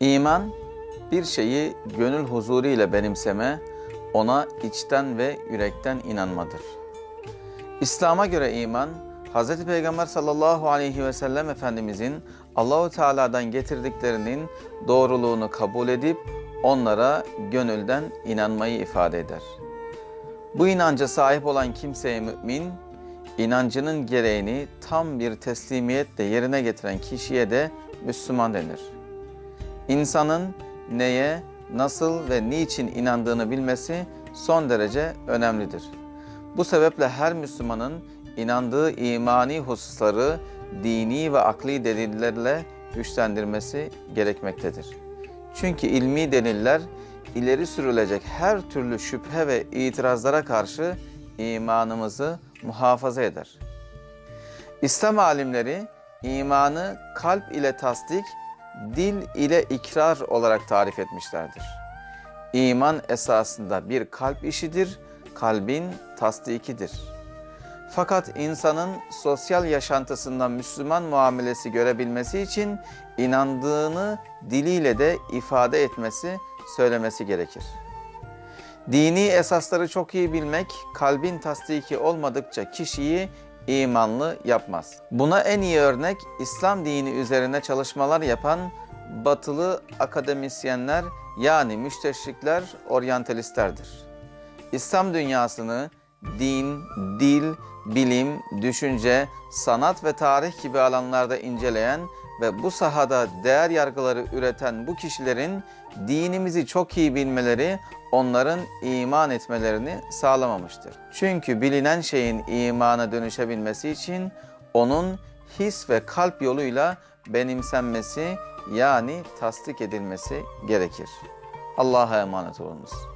İman, bir şeyi gönül huzuru benimseme, ona içten ve yürekten inanmadır. İslam'a göre iman, Hz. Peygamber sallallahu aleyhi ve sellem Efendimizin Allahu Teala'dan getirdiklerinin doğruluğunu kabul edip onlara gönülden inanmayı ifade eder. Bu inanca sahip olan kimseye mümin, inancının gereğini tam bir teslimiyetle yerine getiren kişiye de Müslüman denir. İnsanın neye, nasıl ve niçin inandığını bilmesi son derece önemlidir. Bu sebeple her Müslümanın inandığı imani hususları dini ve akli delillerle güçlendirmesi gerekmektedir. Çünkü ilmi deliller ileri sürülecek her türlü şüphe ve itirazlara karşı imanımızı muhafaza eder. İslam alimleri imanı kalp ile tasdik, dil ile ikrar olarak tarif etmişlerdir. İman esasında bir kalp işidir, kalbin tasdikidir. Fakat insanın sosyal yaşantısında Müslüman muamelesi görebilmesi için inandığını diliyle de ifade etmesi, söylemesi gerekir. Dini esasları çok iyi bilmek, kalbin tasdiki olmadıkça kişiyi imanlı yapmaz. Buna en iyi örnek İslam dini üzerine çalışmalar yapan batılı akademisyenler yani müsteşrikler, oryantalistlerdir. İslam dünyasını din, dil, bilim, düşünce, sanat ve tarih gibi alanlarda inceleyen ve bu sahada değer yargıları üreten bu kişilerin dinimizi çok iyi bilmeleri onların iman etmelerini sağlamamıştır. Çünkü bilinen şeyin imana dönüşebilmesi için onun his ve kalp yoluyla benimsenmesi yani tasdik edilmesi gerekir. Allah'a emanet olunuz.